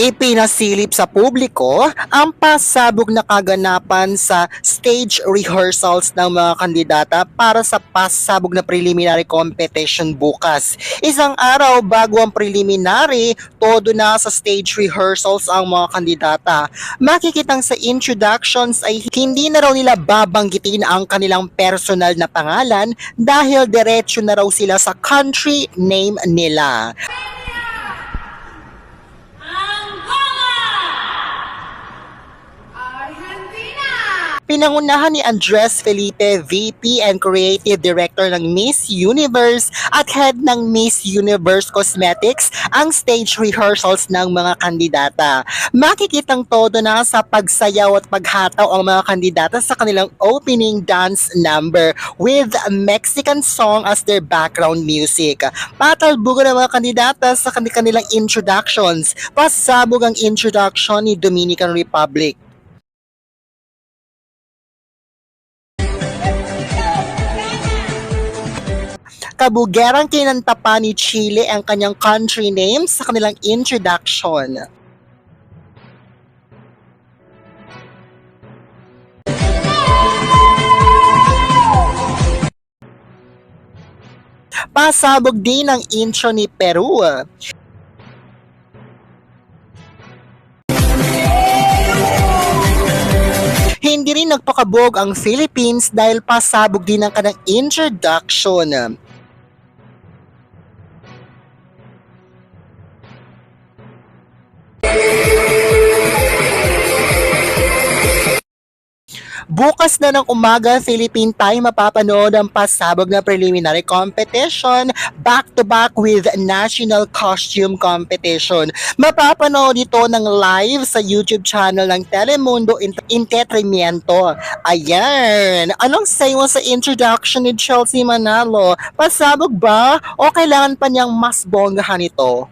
Ipinasilip sa publiko ang pasabog na kaganapan sa stage rehearsals ng mga kandidata para sa pasabog na preliminary competition bukas. Isang araw bago ang preliminary, todo na sa stage rehearsals ang mga kandidata. Makikitang sa introductions ay hindi na raw nila babanggitin ang kanilang personal na pangalan dahil diretsyo na raw sila sa country name nila. Pinangunahan ni Andres Felipe, VP and Creative Director ng Miss Universe at Head ng Miss Universe Cosmetics ang stage rehearsals ng mga kandidata. Makikitang todo na sa pagsayaw at paghataw ang mga kandidata sa kanilang opening dance number with Mexican song as their background music. Patalbugan ng mga kandidata sa kanilang introductions. Pasabog ang introduction ni Dominican Republic. Kabugerang kinanta pa ni Chile ang kanyang country name sa kanilang introduction. Pasabog din ang intro ni Peru. Hindi rin nagpakabog ang Philippines dahil pasabog din ang kanang introduction. Bukas na ng umaga, Philippine time, mapapanood ang pasabog na preliminary competition back-to-back with national costume competition. Mapapanood ito ng live sa YouTube channel ng Telemundo Ent- Entretenimiento. Ayan! Anong say sa introduction ni Chelsea Manalo? Pasabog ba o kailangan pa niyang mas bonggahan ito?